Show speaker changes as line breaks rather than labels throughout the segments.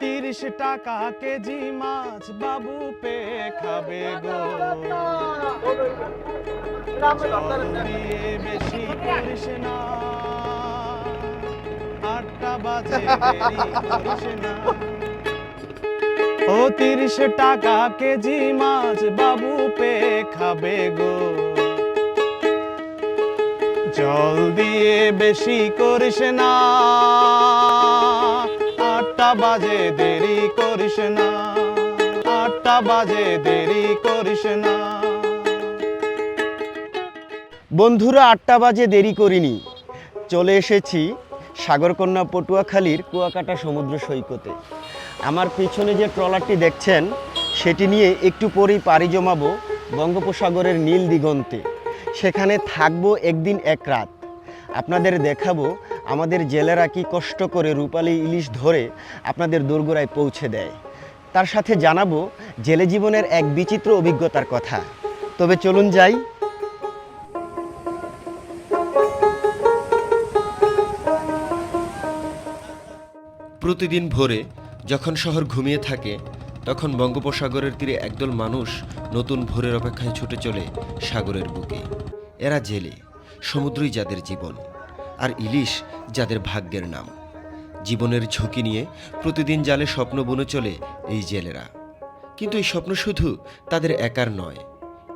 তিরিশ টাকা কেজি মাছ বাবু পে খাবে গো। দিয়ে বেশি করিস না। আটটা বাজে করিস না। ও তিরিশ টাকা কেজি মাছ বাবু পে খাবে গো। জল দিয়ে বেশি করিস না। আটটা বাজে দেরি করিস না। আটটা বাজে দেরি করিস না।
বন্ধুরা, আটটা বাজে দেরি করিনি। চলে এসেছি সাগরকন্যা পটুয়াখালীর কুয়াকাটা সমুদ্র সৈকতে। আমার পিছনে যে ট্রলারটি দেখছেন, সেটি নিয়ে একটু পরেই পাড়ি জমাবো বঙ্গোপসাগরের নীল দিগন্তে। সেখানে থাকব একদিন এক রাত। আপনাদের দেখাবো আমাদের জেলেরা কি কষ্ট করে রূপালী ইলিশ ধরে আপনাদের দোরগোড়ায় পৌঁছে দেয়? তার সাথে জানাব জেলে জীবনের এক বিচিত্র অভিজ্ঞতার কথা। তবে চলুন যাই।
প্রতিদিন ভোরে যখন শহর ঘুমিয়ে থাকে, তখন বঙ্গোপসাগরের তীরে একদল মানুষ নতুন ভোরের অপেক্ষায় ছুটে চলে সাগরের বুকে। এরা জেলে, সমুদ্রই যাদের জীবন। আর ইলিশ যাদের ভাগ্যের নাম। জীবনের ঝুঁকি নিয়ে প্রতিদিন জালে স্বপ্ন বুনে চলে এই জেলেরা। কিন্তু এই স্বপ্ন শুধু তাদের একার নয়,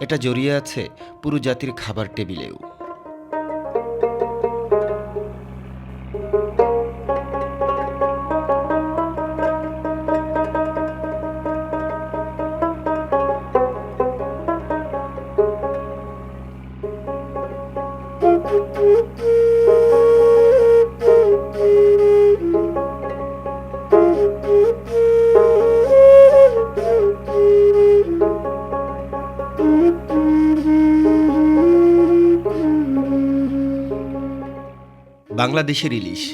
এটা জড়িয়ে আছে পুরো জাতির খাবার টেবিলেও। বাংলাদেশের ইলিশ।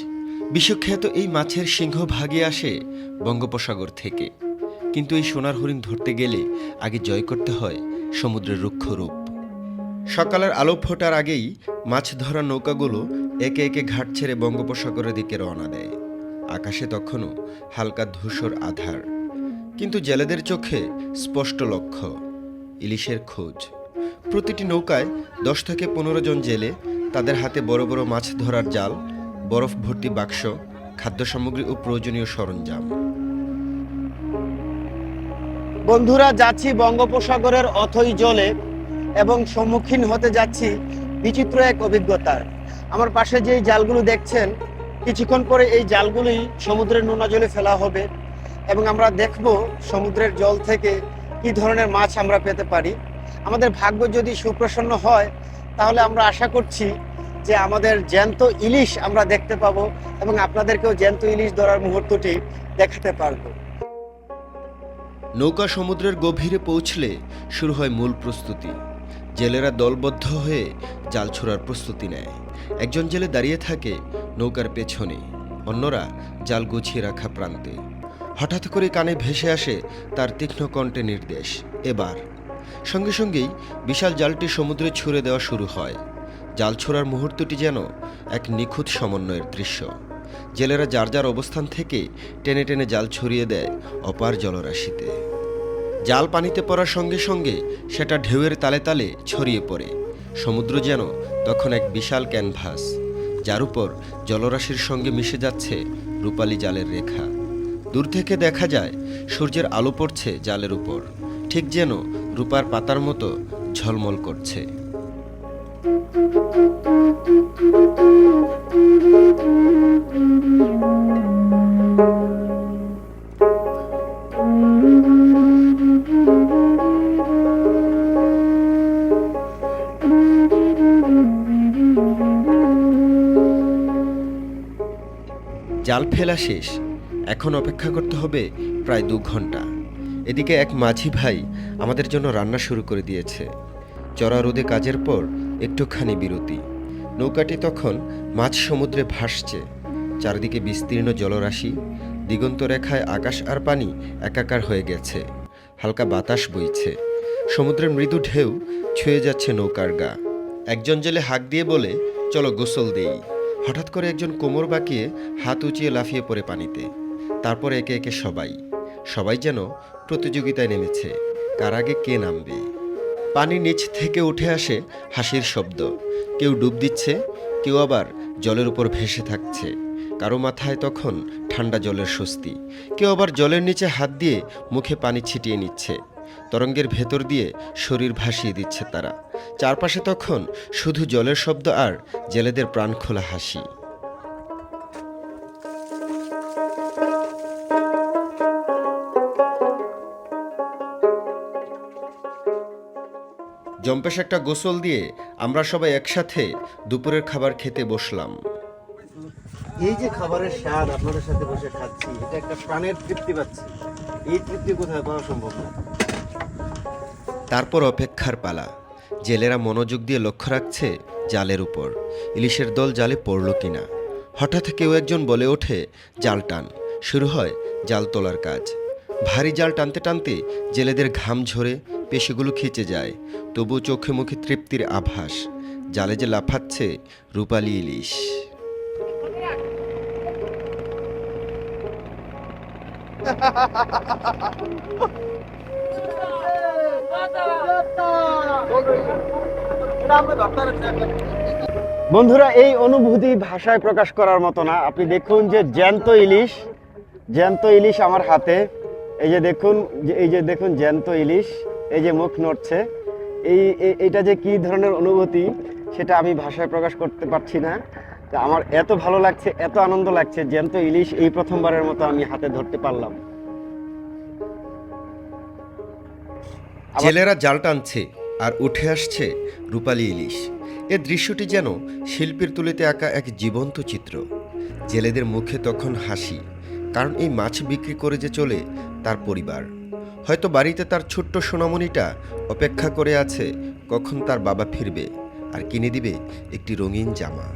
বিশ্বখ্যাত এই মাছের সিংহভাগে আসে বঙ্গোপসাগর থেকে। কিন্তু এই সোনার হরিণ ধরতে গেলে আগে জয় করতে হয় সমুদ্রের রুক্ষ রূপ। সকালের আলো ফোটার আগেই মাছ ধরা নৌকাগুলো একে একে ঘাট ছেড়ে বঙ্গোপসাগরের দিকে রওনা দেয়। আকাশে তখনও হালকা ধূসর আধার। কিন্তু জেলেদের চোখে স্পষ্ট লক্ষ্য, ইলিশের খোঁজ। প্রতিটি নৌকায় দশ থেকে পনেরো জন জেলে তাদের হাতে বড় বড় মাছ ধরার জাল, বরফ ভর্তি বাক্স, খাদ্য সামগ্রী ও প্রয়োজনীয় সরঞ্জাম।
বন্ধুরা, যাচ্ছি বঙ্গোপসাগরের অথই জলে এবং সম্মুখীন হতে যাচ্ছি বিচিত্র এক অভিজ্ঞতার। আমার পাশে যে জালগুলো দেখছেন, কিছুক্ষণ পরে এই জালগুলি সমুদ্রের নোনা জলে ফেলা হবে এবং আমরা দেখব সমুদ্রের জল থেকে কি ধরনের মাছ আমরা পেতে পারি। আমাদের ভাগ্য যদি সুপ্রসন্ন হয় তাহলে আমরা আশা করছি যে আমাদের জ্যান্ত ইলিশ আমরা দেখতে পাবো এবং আপনাদেরকেও জ্যান্ত ইলিশ ধরার মুহূর্তটি দেখাতে পারব।
নৌকা সমুদ্রের গভীরে পৌঁছলে শুরু হয় মূল প্রস্তুতি। জেলেরা দলবদ্ধ হয়ে জাল ছোড়ার প্রস্তুতি নেয়। একজন জেলে দাঁড়িয়ে থাকে নৌকার পেছনে, অন্যরা জাল গুছিয়ে রাখা প্রান্তে। হঠাৎ করে কানে ভেসে আসে তার তীক্ষ্ণ কণ্ঠে নির্দেশ, এবার সঙ্গে সঙ্গেই বিশাল জালটি সমুদ্রে ছুঁড়ে দেওয়া শুরু হয়। জাল ছোড়ার মুহূর্তটি যেন এক নিখুঁত সমন্বয়ের দৃশ্য। জেলেরা যার যার অবস্থান থেকে টেনে টেনে জাল ছড়িয়ে দেয় অপার জলরাশিতে। জাল পানিতে পড়ার সঙ্গে সঙ্গে সেটা ঢেউয়ের তালে তালে ছড়িয়ে পড়ে। সমুদ্র যেন তখন এক বিশাল ক্যানভাস, যার উপর জলরাশির সঙ্গে মিশে যাচ্ছে রূপালী জালের রেখা। দূর থেকে দেখা যায় সূর্যের আলো পড়ছে জালের উপর। ঠিক যেন রূপার পাতার মতো ঝলমল করছে। জাল ফেলা শেষ। এখন অপেক্ষা করতে হবে প্রায় দু ঘণ্টা। এদিকে এক মাঝি ভাই আমাদের জন্য রান্না শুরু করে দিয়েছে। চড়া রোদে কাজের পর একটুখানি বিরতি। নৌকাটি তখন মাছ সমুদ্রে ভাসছে। চারদিকে বিস্তীর্ণ জলরাশি, দিগন্ত রেখায় আকাশ আর পানি একাকার হয়ে গেছে। হালকা বাতাস বইছে। সমুদ্রের মৃদু ঢেউ ছুঁয়ে যাচ্ছে নৌকার গা। একজন জেলে হাঁক দিয়ে বলে, চলো গোসল দেই। হঠাৎ করে একজন কোমর বাঁকিয়ে হাত উঁচিয়ে লাফিয়ে পড়ে পানিতে। তারপর একে একে সবাই। সবাই যেন প্রতিযোগিতায় নেমেছে। কার আগে কে নামবে? পানি নিচ থেকে উঠে আসে হাসির শব্দ। কেউ ডুব দিচ্ছে, কেউ আবার জলের উপর ভেসে থাকছে। কারও মাথায় তখন ঠান্ডা জলের স্বস্তি। কেউ আবার জলের নিচে হাত দিয়ে মুখে পানি ছিটিয়ে নিচ্ছে। তরঙ্গের ভেতর দিয়ে শরীর ভাসিয়ে দিচ্ছে তারা। চারপাশে তখন শুধু জলের শব্দ আর জেলেদের প্রাণ খোলা হাসি। জম্পেশ একটা গোসল দিয়ে আমরা সবাই একসাথে দুপুরের খাবার খেতে বসলাম।
এই যে খাবারের স্বাদ আপনাদের সাথে বসে খাচ্ছি এটা একটা প্রাণের তৃপ্তি পাচ্ছি। এই তৃপ্তি কোথায় পাওয়া সম্ভব না।
তারপর অপেক্ষার পালা। জেলেরা মনোযোগ দিয়ে লক্ষ্য রাখছে জালের উপর। ইলিশের দল জালে পড়ল কিনা। হঠাৎ কেউ একজন বলে ওঠে জাল টান। শুরু হয় জাল তোলার কাজ। ভারী জাল টানতে টানতে জেলেদের ঘাম ঝরে পেশিগুলো খিচে যায় তবু চোখে মুখে তৃপ্তির আভাস, জালে যে লাফাচ্ছে রূপালি ইলিশ।
বন্ধুরা, এই অনুভূতি ভাষায় প্রকাশ করার মতো না। আপনি দেখুন যে জ্যান্ত ইলিশ জ্যান্ত ইলিশ আমার হাতে। এই যে দেখুন, এই যে দেখুন জ্যান্ত ইলিশ। এই যে মুখ নড়ছে, এই এটা যে কি ধরনের অনুভূতি, সেটা আমি ভাষায় প্রকাশ করতে পারছি না। তা আমার এত ভালো লাগছে, এত আনন্দ লাগছে, জ্যান্ত ইলিশ এই প্রথমবারের মতো আমি হাতে ধরতে পারলাম।
জেলেরা জাল টানছে আর উঠে আসছে রূপালী ইলিশ। এ দৃশ্যটি যেন শিল্পীর তুলিতে আঁকা এক জীবন্ত চিত্র। জেলেদের মুখে তখন হাসি, কারণ এই মাছ বিক্রি করে যে চলে তার পরিবার। হয়তো বাড়িতে তার ছোট্ট সোনামণিটা অপেক্ষা করে আছে কখন তার বাবা ফিরবে আর কিনে দিবে একটি রঙিন জামা।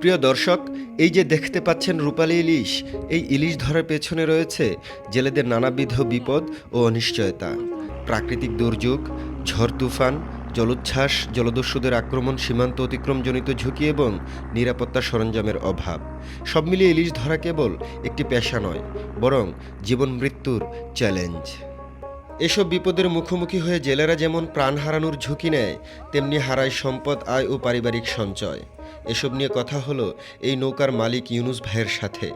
প্রিয় দর্শক, এই যে দেখতে পাচ্ছেন রূপালী ইলিশ, এই ইলিশ ধরার পেছনে রয়েছে জেলেদের নানাবিধ বিপদ ও অনিশ্চয়তা। প্রাকৃতিক দুর্যোগ, ঝড় তুফান, জলোচ্ছ্বাস, জলদস্যুদের আক্রমণ সীমান্ত অতিক্রমজনিত ঝুঁকি এবং নিরাপত্তা সরঞ্জামের অভাব। সব মিলিয়ে ইলিশ ধরা কেবল একটি পেশা নয়, বরং জীবন মৃত্যুর চ্যালেঞ্জ। এসব বিপদের মুখোমুখি হয়ে জেলেরা যেমন প্রাণ হারানোর ঝুঁকি নেয় তেমনি হারায় সম্পদ আয় ও পারিবারিক সঞ্চয়। এসব নিয়ে কথা হলো এই নৌকার মালিক ইউনুস ভাইয়ের সাথে।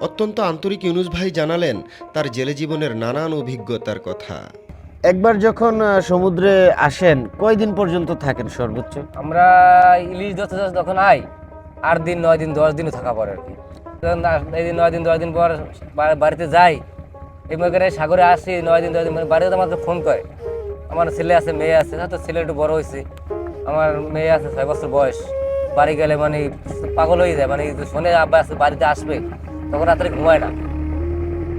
অত্যন্ত আন্তরিক ইউনুস ভাই জানালেন তার জেলে জীবনের নানান অভিজ্ঞতার কথা।
একবার যখন সমুদ্রে আসেন কয়দিন পর্যন্ত থাকেন সর্বোচ্চ?
আমরা ইলিশ ধরতে যাচ্ছি তখন আই আট দিন নয় দিন দশ দিনও থাকা পরে আর কি। যখন নয় দিন দশ দিন পর বাড়িতে যাই এই মনে সাগরে আসি, নয় দিন দশ দিন মানে বাড়িতে আমাকে ফোন করে। আমার ছেলে আছে, মেয়ে আছে, হয়তো ছেলে একটু বড় হয়েছে। আমার মেয়ে আছে ছয় বছর বয়স। বাড়ি গেলে মানে পাগল হয়ে যায় মানে শোনে আব্বা আসে বাড়িতে আসবে, তখন রাত্রে ঘুমায় না।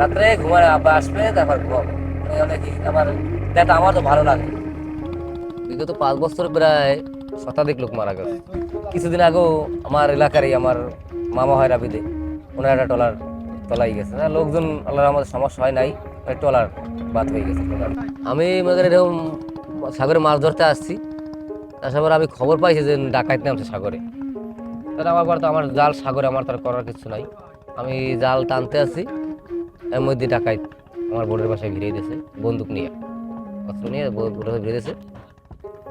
রাত্রে ঘুমায়, আব্বা আসবে, তারপর ঘুমাবো। মানে অনেক আমার দেখা আমার তো ভালো লাগে। বিগত পাঁচ বছর প্রায় শতাধিক লোক মারা গেছে। কিছুদিন আগেও আমার এলাকারই আমার মামা হয় রাবিদে, ওনার একটা টলার তলাই গেছে। না লোকজন আল্লাহর আমাদের সমস্যা হয় নাই ওই টলার বাদ হয়ে গেছে। আমি মনে করি এরকম সাগরে মাছ ধরতে আসছি। তারপর আমি খবর পাইছি যে ডাকাইতে নামছে সাগরে। তাহলে আমার তো আমার জাল সাগরে, আমার তার করার কিছু নাই। আমি জাল টানতে আসি এর মধ্যে ডাকাইত আমার বোর্ডের বাসায় ভিড়িয়ে দিয়েছে, বন্দুক নিয়ে। অস্ত্র নিয়ে বোর্ডের ভিড়িয়ে দিয়েছে।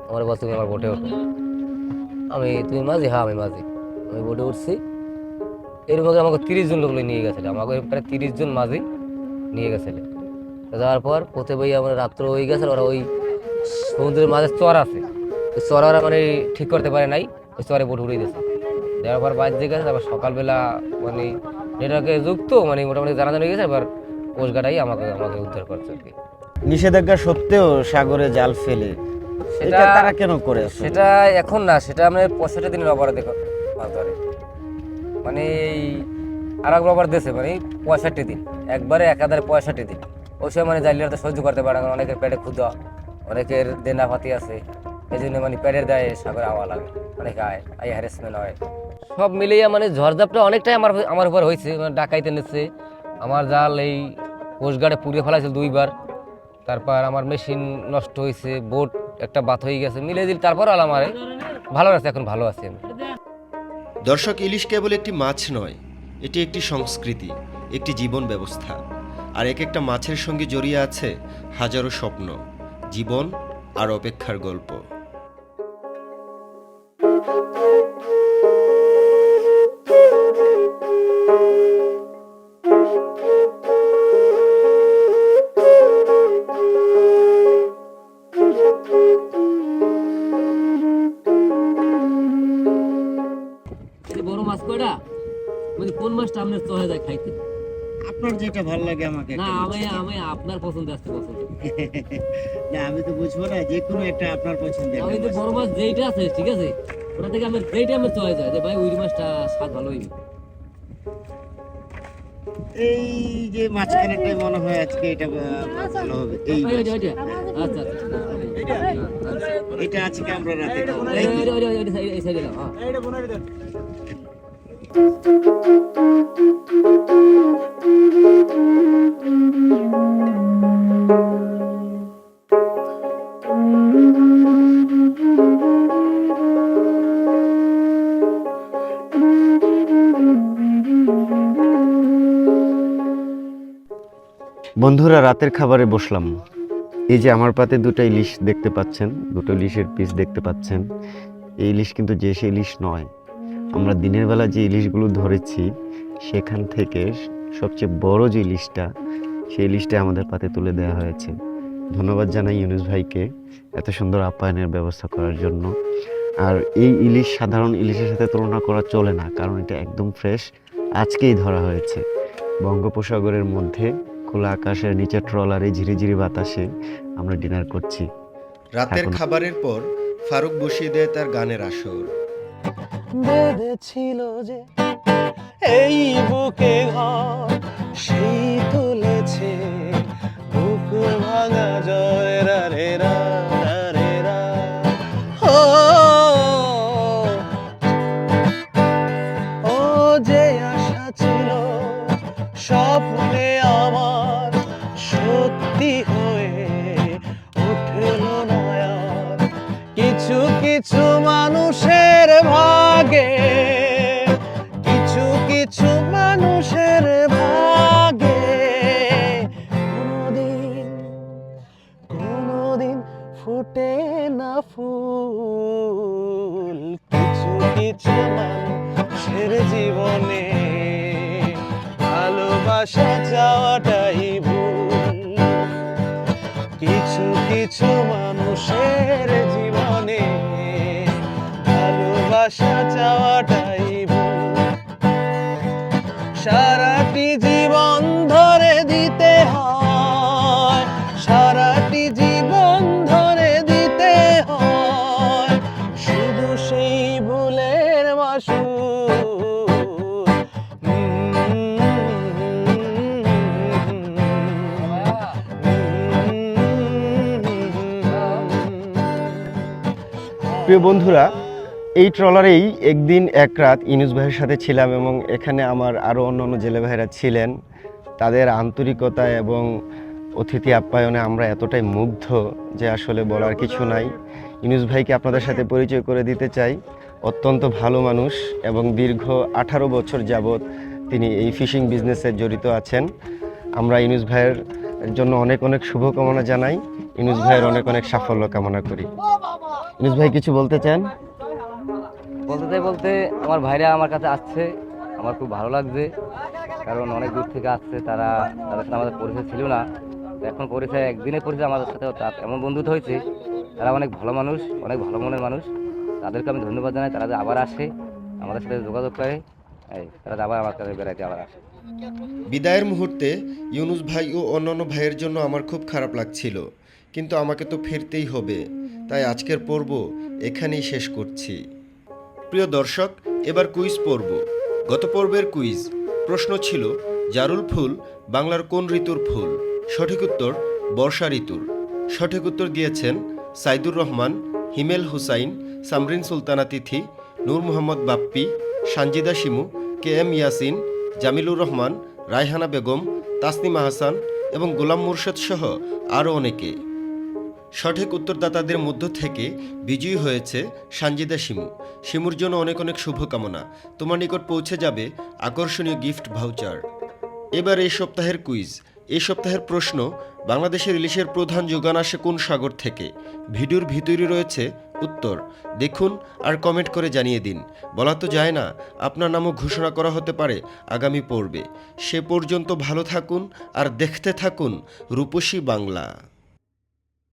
আমার তুমি আমার বোটে ওঠো আমি, তুমি মাঝি? হ্যাঁ আমি মাঝি। আমি বোটে উঠছি। এর মধ্যে আমাকে তিরিশ জন লোক নিয়ে গেছিল। আমাকে প্রায় তিরিশ জন মাঝি নিয়ে গেছিল। যাওয়ার পর পথে বই আমার রাত্র হয়ে গেছে ওরা ওই সমুদ্রের মাঝে চর আছে। ওই চর ওরা মানে ঠিক করতে পারে নাই ওই চরে বোট উড়িয়ে দিয়েছে। দেওয়ার পর বাইরে গেছে তারপর সকালবেলা মানে নেটওয়ার্কে যুক্ত মানে মোটামুটি জানা জানা হয়ে গেছে এবার কোচগাটাই আমাকে আমাকে উদ্ধার করছে আর কি।
নিষেধাজ্ঞা সত্ত্বেও সাগরে জাল ফেলে।
সেটা-
তারা কেন করে
সেটা এখন না সেটা আমরা পঁয়ষট্টি দিনের অপরাধে মাছ ধরে মানে এই আর এক রবার দেশে মানে পঁয়ষট্টি দিন। একবারে একাধারে পঁয়ষট্টি দিন। ওই সময় মানে জালিয়ারা তো সহ্য করতে পারে না অনেকের পেটে ক্ষুদা অনেকের দেনা পাতি আছে। এই জন্য মানে পেটের দায়ে সাগরে আওয়া লাগে, অনেকে আয় আই হ্যারাসমেন্ট হয়। সব মিলিয়ে মানে ঝড়ঝাপটা অনেকটাই আমার আমার উপর হয়েছে মানে ডাকাইতে নিচ্ছে। আমার জাল এই কোস্টগার্ডে পুড়িয়ে ফেলাইছিল দুইবার। তারপর আমার মেশিন নষ্ট হয়েছে, বোট, একটা বাত হয়ে গেছে মিলে দিল, তারপর আল আমার ভালো আছে, এখন ভালো আছে আমি।
দর্শক, ইলিশ কেবল একটি মাছ নয়, এটি একটি সংস্কৃতি, একটি জীবন ব্যবস্থা। আর এক একটা মাছের সঙ্গে জড়িয়ে আছে হাজারো স্বপ্ন, জীবন আর অপেক্ষার গল্প।
আমি আমি আপনার পছন্দ আসতে পছন্দ।
না আমি তো বুঝব না যে কোনো একটা আপনার পছন্দের
আমি তো বড় মাছ যেইটা আছে ঠিক আছে? ওটা থেকে আমার যেইটা আমার চলে যায় যে ভাই ওই মাছটা স্বাদ ভালো হইবে।
এই যে মাঝখানেরটাই মনে হয় আজকে এটা ভালো হবে এই
ওইটা। আচ্ছা আচ্ছা
এটা আজকে আমরা রাতে খাব। বন্ধুরা, রাতের খাবারে বসলাম। এই যে আমার পাতে দুটো ইলিশ দেখতে পাচ্ছেন, দুটো ইলিশের পিস দেখতে পাচ্ছেন। এই ইলিশ কিন্তু যে সে ইলিশ নয়। আমরা দিনের বেলা যে ইলিশগুলো ধরেছি, সেখান থেকে সবচেয়ে বড় যে ইলিশটা, সেই ইলিশটা আমাদের পাতে তুলে দেওয়া হয়েছে। ধন্যবাদ জানাই ইউনুস ভাইকে এত সুন্দর আপ্যায়নের ব্যবস্থা করার জন্য। আর এই ইলিশ, সাধারণ ইলিশের সাথে তুলনা করা চলে না, কারণ এটা একদম ফ্রেশ আজকেই ধরা হয়েছে। বঙ্গোপসাগরের মধ্যে খোলা আকাশের নিচে ট্রলারে ঝিরিঝিরি বাতাসে আমরা ডিনার করছি।
রাতের খাবারের পর ফারুক বসিয়ে দেয় তার গানের আসর।
বেঁধেছিল যে এই বুকে কিছু
প্রিয় বন্ধুরা, এই ট্রলারেই একদিন এক রাত ইনুস ভাইয়ের সাথে ছিলাম এবং এখানে আমার আরও অন্য অন্য জেলে ভাইয়েরা ছিলেন। তাদের আন্তরিকতা এবং অতিথি আপ্যায়নে আমরা এতটাই মুগ্ধ যে আসলে বলার কিছু নাই। ইনুস ভাইকে আপনাদের সাথে পরিচয় করে দিতে চাই। অত্যন্ত ভালো মানুষ এবং দীর্ঘ আঠারো বছর যাবৎ তিনি এই ফিশিং বিজনেসে জড়িত আছেন। আমরা ইনুস ভাইয়ের জন্য অনেক অনেক শুভকামনা জানাই। ইনুস ভাইয়ের অনেক অনেক সাফল্য কামনা করি। ইনুস ভাই কিছু বলতে চান?
বলতে চাই বলতে আমার ভাইরা আমার কাছে আসছে আমার খুব ভালো লাগছে কারণ অনেক দূর থেকে আসছে তারা তাদের সাথে আমাদের পরিচয় ছিল না। এখন পরিচয় একদিনে পরিচয় আমাদের সাথে তা- এমন বন্ধুত্ব হয়েছে তারা অনেক ভালো মানুষ অনেক ভালো মনের মানুষ। তাদেরকে আমি ধন্যবাদ জানাই তারা যে আবার আসে আমাদের সাথে যোগাযোগ করে তারা আবার আমার কাছে বেড়াইতে আবার আসে।
বিদায়ের মুহূর্তে ইউনুস ভাই ও অন্যান্য ভাইয়ের জন্য আমার খুব খারাপ লাগছিল। কিন্তু আমাকে তো ফিরতেই হবে। তাই আজকের পর্ব এখানেই শেষ করছি। প্রিয় দর্শক, এবার কুইজ পর্ব। গত পর্বের কুইজ প্রশ্ন ছিল, জারুল ফুল বাংলার কোন ঋতুর ফুল? সঠিক উত্তর, বর্ষা ঋতুর। সঠিক উত্তর দিয়েছেন সাইদুর রহমান, হিমেল হুসাইন, সামরিন সুলতানা তিথি, নূর মোহাম্মদ বাপ্পি, সানজিদা শিমু কে এম ইয়াসিন, জামিলুর রহমান, রায়হানা বেগম, তাসনিমা হাসান এবং গোলাম মুর্শেদ সহ আরও অনেকে। সঠিক উত্তরদাতাদের মধ্য থেকে বিজয়ী হয়েছে সানজিদা শিমু। শিমুর জন্য অনেক অনেক শুভকামনা। তোমার নিকট পৌঁছে যাবে আকর্ষণীয় গিফট ভাউচার। এবার এই সপ্তাহের কুইজ। এই সপ্তাহের প্রশ্ন, বাংলাদেশের ইলিশের প্রধান যোগান আসে কোন সাগর থেকে? ভিডিওর ভিতরে রয়েছে উত্তর। দেখুন আর কমেন্ট করে জানিয়ে দিন। বলা তো যায় না, আপনার নামও ঘোষণা করা হতে পারে আগামী পর্বে। সে পর্যন্ত ভালো থাকুন আর দেখতে থাকুন রূপসী বাংলা।